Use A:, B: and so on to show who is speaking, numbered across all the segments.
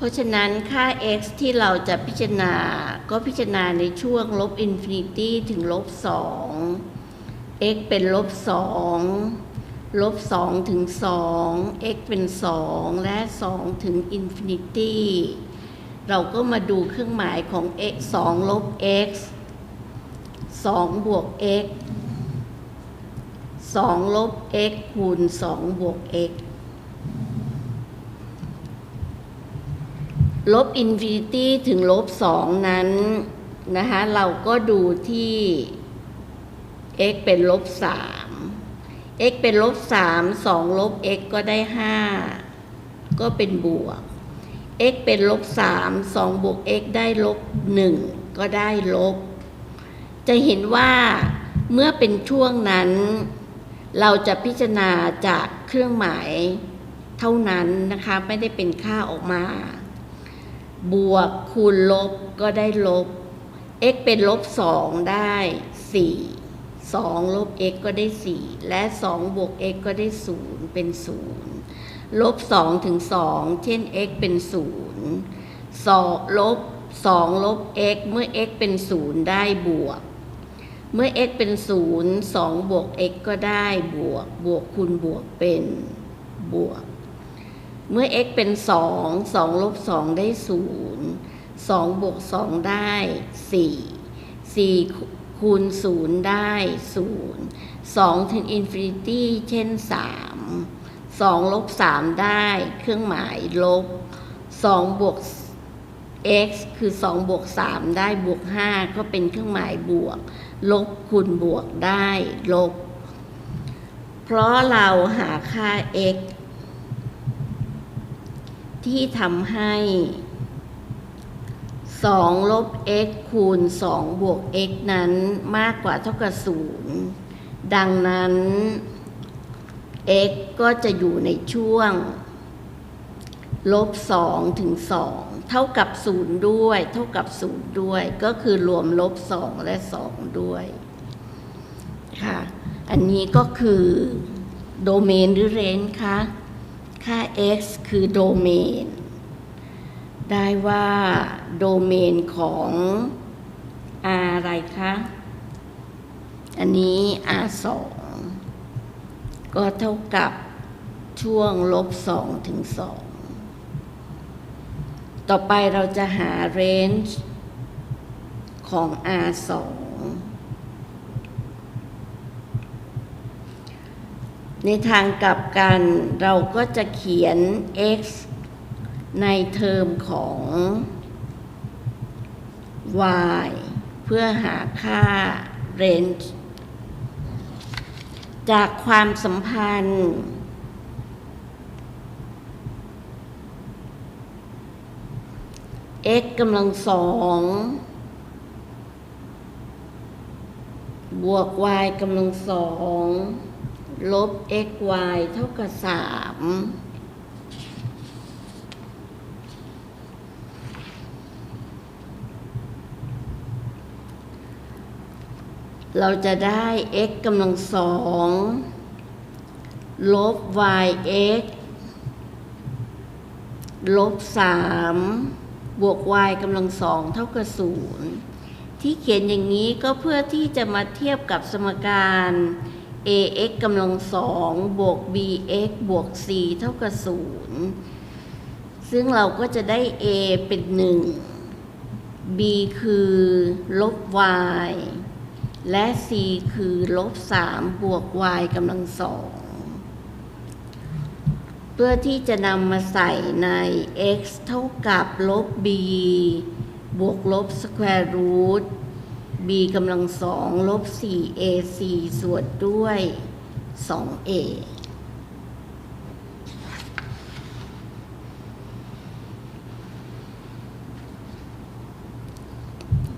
A: เพราะฉะนั้นค่า x ที่เราจะพิจารณา ก็พิจารณาในช่วงลบอินฟินิตี้ถึงลบ2 x เป็นลบ2ลบ2ถึง2 x เป็น2และ2ถึงอินฟินิตี้เราก็มาดูเครื่องหมายของ x 2ลบ x 2บวก x 2ลบ x คูณ2บวก x ลบอินฟินิตี้ถึงลบสองนั้นนะคะเราก็ดูที่ x เป็นลบสาม x เป็นลบสามสองลบ x ก็ได้ห้าก็เป็นบวก x เป็นลบสามสองบวก x ได้ลบหนึ่งก็ได้ลบ จะเห็นว่าเมื่อเป็นช่วงนั้น เราจะพิจารณาจากเครื่องหมายเท่านั้นนะคะ ไม่ได้เป็นค่าออกมา บวกคูณลบก็ได้ลบ x เป็นลบสองได้สี่สองลบ x ก็ได้สี่และสองบวก x ก็ได้ศูนย์เป็นศูนย์ลบสองถึงสองเช่น x เป็นศูนย์สองลบสองลบ x เมื่อ x เป็นศูนย์ได้บวก เมื่อ x เป็นศูนย์สองบวก x ก็ได้บวก บวกคูณบวกเป็นบวก เมื่อ x เป็นสองสองลบสองได้ศูนย์สองบวกสองได้สี่สี่คูณศูนย์ได้ศูนย์สองถึงอินฟินิตี้เช่นสามสองลบสามได้เครื่องหมายลบสองบวก x คือสองบวกสามได้บวกห้าก็เป็นเครื่องหมายบวก ลบคูณบวกได้ลบ เพราะเราหาค่า x ที่ทำให้2ลบ x คูณ 2 บวก x นั้นมากกว่าเท่ากับ 0 ดังนั้น x ก็จะอยู่ในช่วง ลบ 2 ถึง 2 เท่ากับ 0 ด้วย เท่ากับ 0 ด้วย ก็คือรวมลบ 2 และ 2 ด้วย ค่ะ อันนี้ก็คือ โดเมนหรือเรนจ์คะ ค่า x คือโดเมน ได้ว่าโดเมนของ r อะไรคะ อันนี้ r 2ก็เท่ากับช่วงลบ2ถึง 2 ต่อไปเราจะหา range ของ r 2 ในทางกลับกันเราก็จะเขียน x ในเทอมของ y เพื่อหาค่า range จากความสัมพันธ์ x กำลังสองบวก y กำลังสอง ลบ x y เท่ากับสามเราจะได้ x กำลังสองลบ y x ลบสามบวก y กำลังสองเท่ากับศูนย์ที่เขียนอย่างนี้ก็เพื่อที่จะมาเทียบกับสมการ ax กำลังสองบวก bx บวก c เท่ากับศูนย์ซึ่งเราก็จะได้ a เป็นหนึ่ง b คือลบ y และ c คือลบสามบวก y กำลังสองเพื่อที่จะนำมาใส่ใน x เท่ากับลบ b บวกลบ square root b กำลังสองลบ 4ac ส่วนด้วย 2a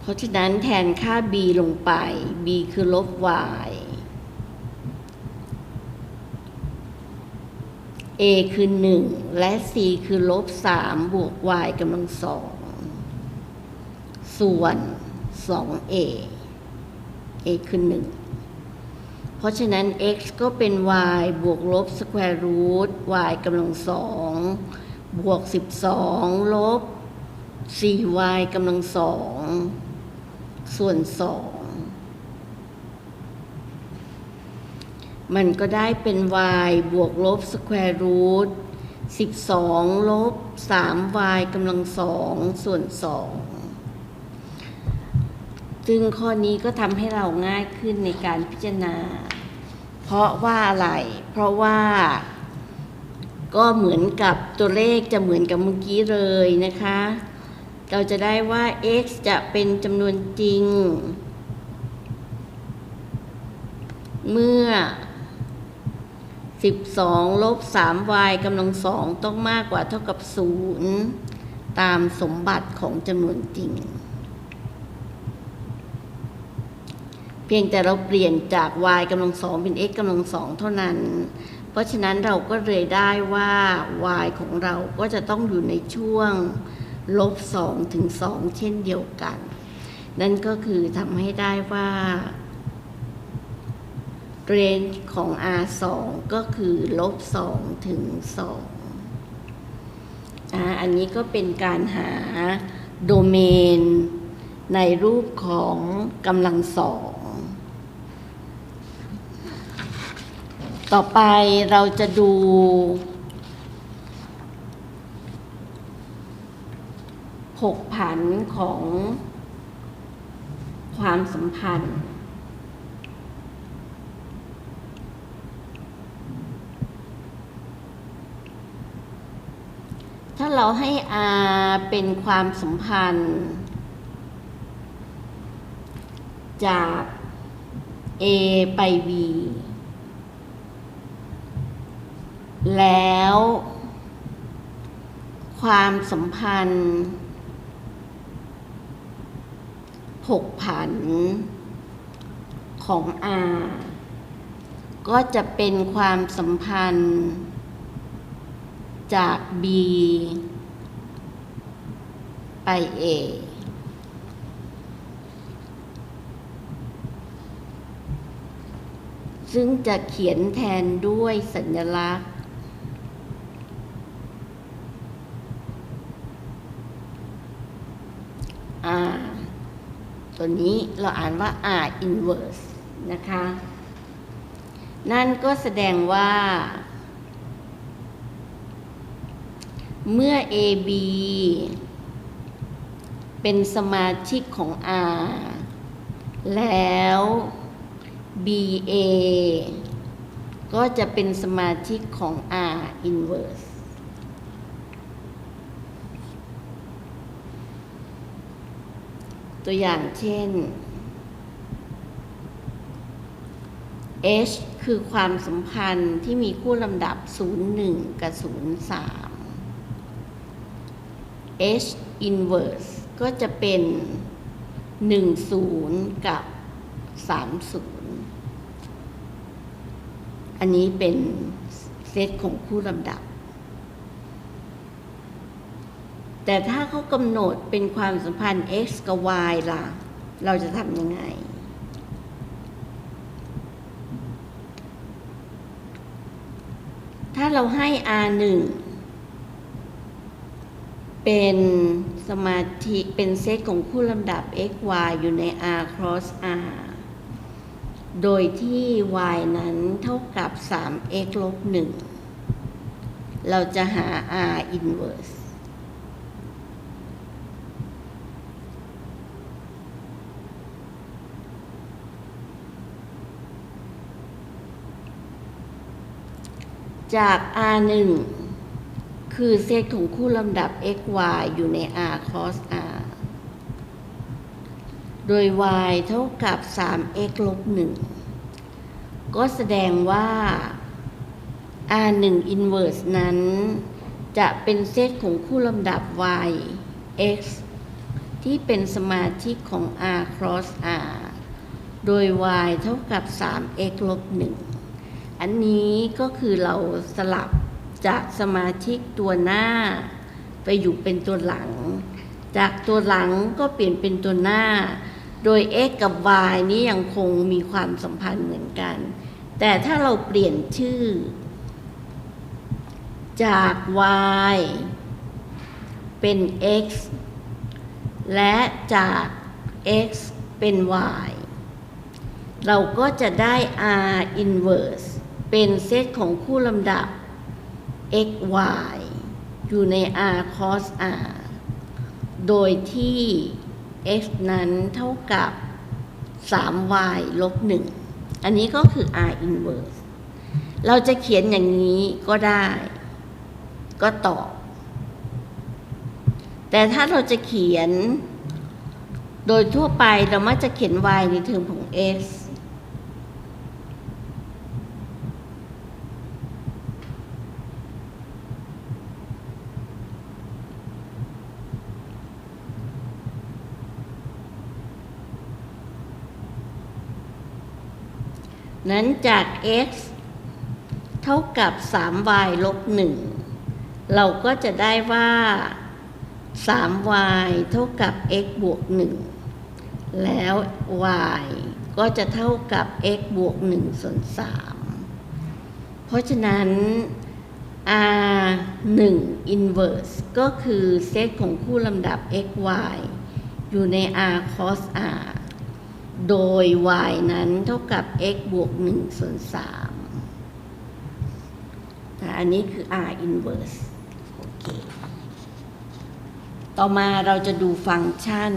A: เพราะฉะนั้นแทนค่า b ลงไป b คือลบ y a คือ 1 และ c คือลบ 3 บวก y กำลังสอง ส่วน 2a a คือ 1 เพราะฉะนั้น x ก็เป็น y บวกลบ square root y กำลังสองบวกสิบสองลบสี่ y กำลังสองส่วนสองมันก็ได้เป็น y บวกลบสแควร์รูทสิบสองลบสาม y กำลังสองส่วนสอง ซึ่งข้อนี้ก็ทำให้เราง่ายขึ้นในการพิจารณา เพราะว่าอะไร เพราะว่าก็เหมือนกับตัวเลขจะเหมือนกับเมื่อกี้เลยนะคะ เราจะได้ว่า x จะเป็นจำนวนจริง เมื่อ 12 ลบ 3y กำลังสองต้องมากกว่าเท่ากับ 0 ตามสมบัติของจำนวนจริง พียงแต่เราเปลี่ยนจาก y กำลังสองเป็น x กำลังสองเท่านั้น เพราะฉะนั้นเราก็เลยได้ว่า y ของเราก็จะต้องอยู่ในช่วงลบ2ถึง2เช่นเดียวกัน นั่นก็คือทำให้ได้ว่าเรนจ์ของ R2 ก็คือลบ2ถึง2อ่าอันนี้ก็เป็นการหาโดเมนในรูปของกำลังสอง ต่อไปเราจะดูผกผันของความสัมพันธ์ ถ้าเราให้ R เป็นความสัมพันธ์ จาก A ไป B แล้ว ความสัมพันธ์ผกผัน ของ R ก็จะเป็นความสัมพันธ์ จาก B ไป A ซึ่งจะเขียนแทนด้วยสัญลักษณ์ R ตัวนี้เราอ่านว่า R inverse นะคะ นั่นก็แสดงว่า เมื่อ AB เป็นสมาชิกของ R แล้ว BA ก็จะเป็นสมาชิกของ R inverse ตัวอย่างเช่น H คือความสัมพันธ์ที่มีคู่ลำดับ 01 กับ 03 H inverse ก็จะเป็น 10 กับ 30 อันนี้เป็นเซตของคู่ลำดับ แต่ถ้าเขากำหนดเป็นความสัมพันธ์ x กับ y ล่ะ เราจะทำยังไง ถ้าเราให้ r 1เป็นสมาธิเป็นเซตของคู่ลำดับ x y อยู่ใน r cross r โดยที่ y นั้นเท่ากับ 3x ลบ 1 เราจะหา r inverse จาก R1 คือเซตของคู่ลำดับ x y อยู่ใน R cos R โดย y เท่ากับ 3x ลบ 1 ก็แสดงว่า R1 inverse นั้น จะเป็นเซตของคู่ลำดับ y x ที่เป็นสมาชิกของ R cross R โดย y เท่ากับ 3x ลบ 1 อันนี้ก็คือเราสลับจากสมาชิกตัวหน้า ไปอยู่เป็นตัวหลัง จากตัวหลังก็เปลี่ยนเป็นตัวหน้า โดย x กับ y นี้ยังคงมีความสัมพันธ์เหมือนกัน แต่ถ้าเราเปลี่ยนชื่อ จาก y เป็น x และจาก x เป็น y เราก็จะได้ r inverse เป็นเซตของคู่ลำดับ x y อยู่ใน r cos r โดยที่ x นั้นเท่ากับ 3y ลบ 1 อันนี้ก็คือ r inverse เราจะเขียนอย่างนี้ก็ได้ ก็ตอบ แต่ถ้าเราจะเขียน โดยทั่วไปเรามักจะเขียน y ในเทอมของ x นั้นจาก x เท่ากับ 3y ลบ 1 เราก็จะได้ว่า 3y เท่ากับ x บวก 1 แล้ว y ก็จะเท่ากับ x บวก 1 ส่วน 3 เพราะฉะนั้น r 1 inverse ก็คือเซตของคู่ลำดับ x y อยู่ใน r cos r โดย y นั้นเท่ากับ x บวก1ส่วน3อันนี้คือ r inverse โอเค ต่อมาเราจะดูฟังก์ชัน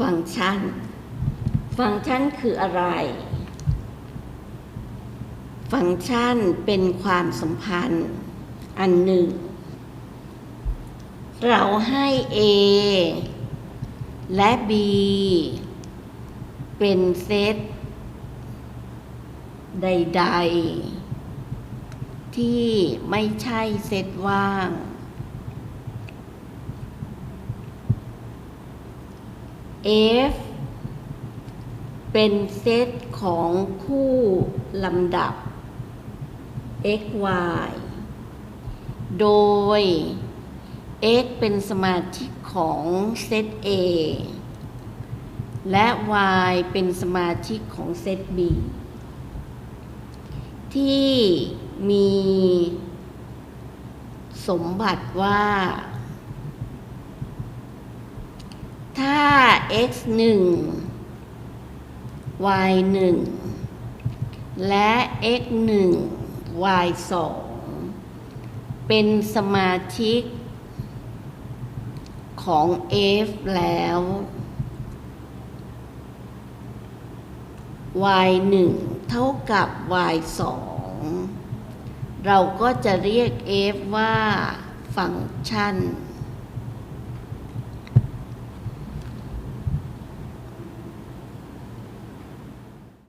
A: ฟังก์ชัน ฟังก์ชันคืออะไร ฟังก์ชันเป็นความสัมพันธ์อันหนึ่ง เราให้ A และ B เป็นเซตใด ๆ ที่ไม่ใช่เซตว่าง F เป็นเซตของคู่ลำดับ x y โดย x เป็นสมาชิกของเซต A และ y เป็นสมาชิกของเซต B ที่มีสมบัติว่า ถ้า x 1 y 1และ x 1 y 2เป็นสมาชิกของ f แล้ว y 1 เท่ากับ y 2เราก็จะเรียก f ว่า ฟังก์ชัน